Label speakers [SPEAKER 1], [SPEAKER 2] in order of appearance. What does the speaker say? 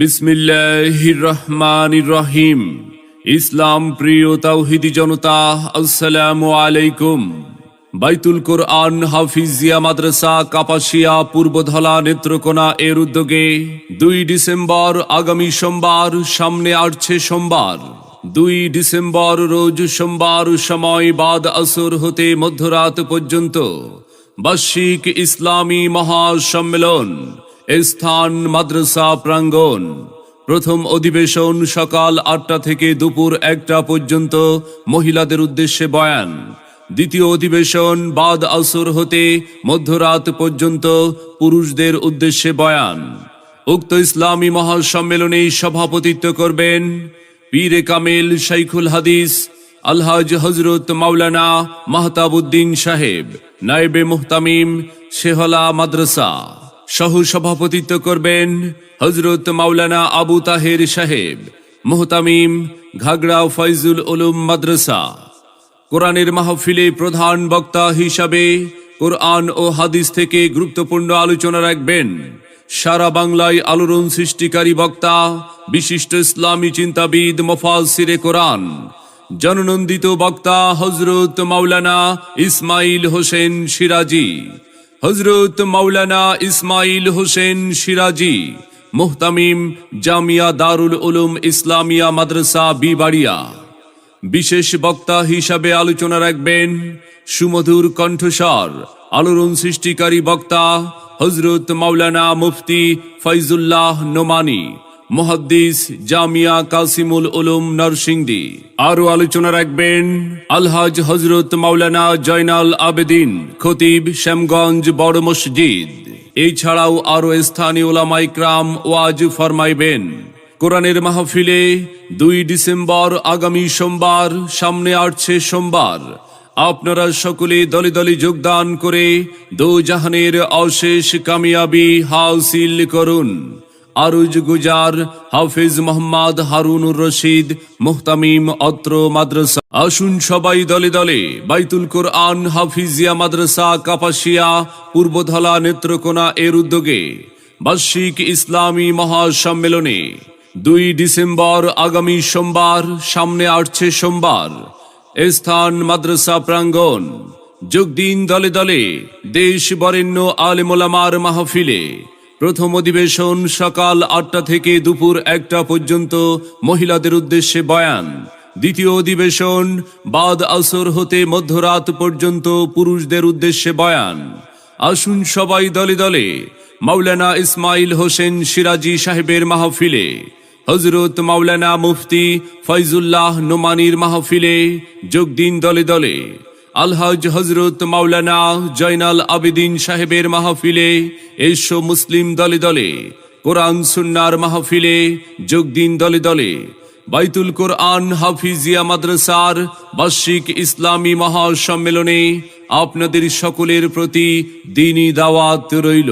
[SPEAKER 1] বিসমিল্লাহির রহমানির রহিম ইসলাম প্রিয় তাওহিদি জনতা, আসসালামু আলাইকুম। বাইতুল কোরআন হাফিজিয়া মাদ্রাসা, কাপাসিয়া, পূর্বধলা নেত্রকোনা এর উদ্যোগে দুই ডিসেম্বর আগামী সোমবার, সামনে আসছে সোমবার। দুই ডিসেম্বর রোজ সোমবার সময় বাদ আসর হতে মধ্যরাত পর্যন্ত বার্ষিক ইসলামী মহাসম্মেলন স্থান মাদ্রাসা প্রাঙ্গণ। প্রথম অধিবেশন সকাল আটটা থেকে দুপুর একটা পর্যন্ত মহিলাদের উদ্দেশ্যে বয়ান। দ্বিতীয় অধিবেশন বাদ আসর হতে মধ্যরাত পর্যন্ত পুরুষদের উদ্দেশ্যে বয়ান। উক্ত ইসলামী মহাসম্মেলনে সভাপতিত্ব করবেন পীরে কামেল শাইখুল হাদিস, আলহাজ হজরত মাওলানা মাহতাবুদ্দিন সাহেব, নায়েবে মুহতামিম, শেহলা মাদ্রাসা। সহ সভাপতিত্ব করবেন হজরত মাওলানা আবু তাহের সাহেব, মোহতামিম ঘাগড়া ফয়জুল উলুম মাদ্রাসা। কোরআনের মাহফিলে প্রধান বক্তা হিসাবে কোরআন ও হাদিস থেকে গুরুত্বপূর্ণ আলোচনা রাখবেন। সারা বাংলায় আলোড়ন সৃষ্টিকারী বক্তা, বিশিষ্ট ইসলামী চিন্তাবিদ মোফাসিরে কোরআন। জননন্দিত বক্তা হজরত মাওলানা ইসমাইল হোসেন সিরাজি। হজরত মাওলানা ইসমাইল হোসেন সিরাজি, মোহতামিম জামিয়া দারুল উলুম ইসলামিয়া মাদ্রাসা বিবাড়িয়া। বিশেষ বক্তা হিসাবে আলোচনা রাখবেন সুমধুর কণ্ঠস্বর, আলোড়ন সৃষ্টিকারী বক্তা হজরত মাওলানা মুফতি ফৈজুল্লাহ নোমানি। মুহাদ্দিস জামিয়া কাসিমুল উলুম নরসিংদী। আরও আলোচনা রাখবেন আলহাজ হজরত মাওলানা জয়নাল আবেদিন খতিব শ্যামগঞ্জ বড় মসজিদ। এছাড়াও আরও স্থানীয় ওলামাই ক্রাম ওয়াজ ফরমাইবেন। কোরআনের মাহফিলে দুই ডিসেম্বর আগামী সোমবার সামনে আসছে সোমবার। আপনারা সকলে দলে দলে যোগদান করে দো জাহানের অশেষ কামিয়াবি হাসিল করুন। আরুজ গুজার, হাফিজ মোহাম্মদ হারুনুর রশিদ, মুহতামিম অত্র মাদ্রাসা। আসুন সবাই দলে দলে, বাইতুল কোরআন, হাফিজিয়া মাদ্রাসা, কাপাসিয়া, পূর্বধলা নেত্রকোনা এর উদ্যোগে বার্ষিক ইসলামী মহাসম্মেলনে দুই ডিসেম্বর আগামী সোমবার সামনে আসছে সোমবার। স্থান মাদ্রাসা প্রাঙ্গণ। যোগ দিন দলে দলে, দেশ বরেণ্য আলেমোলামার মাহফিলে প্রথম অধিবেশন সকাল আটটা থেকে দুপুর একটা পর্যন্ত মহিলাদের উদ্দেশ্যে বয়ান। দ্বিতীয় অধিবেশন বাদ আসর হতে মধ্যরাত পর্যন্ত পুরুষদের উদ্দেশ্যে বয়ান। আসুন সবাই দলে দলে, মাওলানা ইসমাইল হোসেন সিরাজি সাহেবের মাহফিলে হজরত মাওলানা মুফতি ফৈজুল্লাহ নোমানির মাহফিলে যোগ দিন দলে দলে। আলহাজ হজরত মাওলানা জয়নাল আবেদিন সাহেবের মাহফিলে এসো মুসলিম দলে দলে, কোরআন সুন্নার মাহফিলে যোগ দিন দলে দলে, বাইতুল কোরআন হাফিজিয়া মাদ্রাসার বার্ষিক ইসলামী মহাসম্মেলনে আপনাদের সকলের প্রতি দিনই দাওয়াত রইল।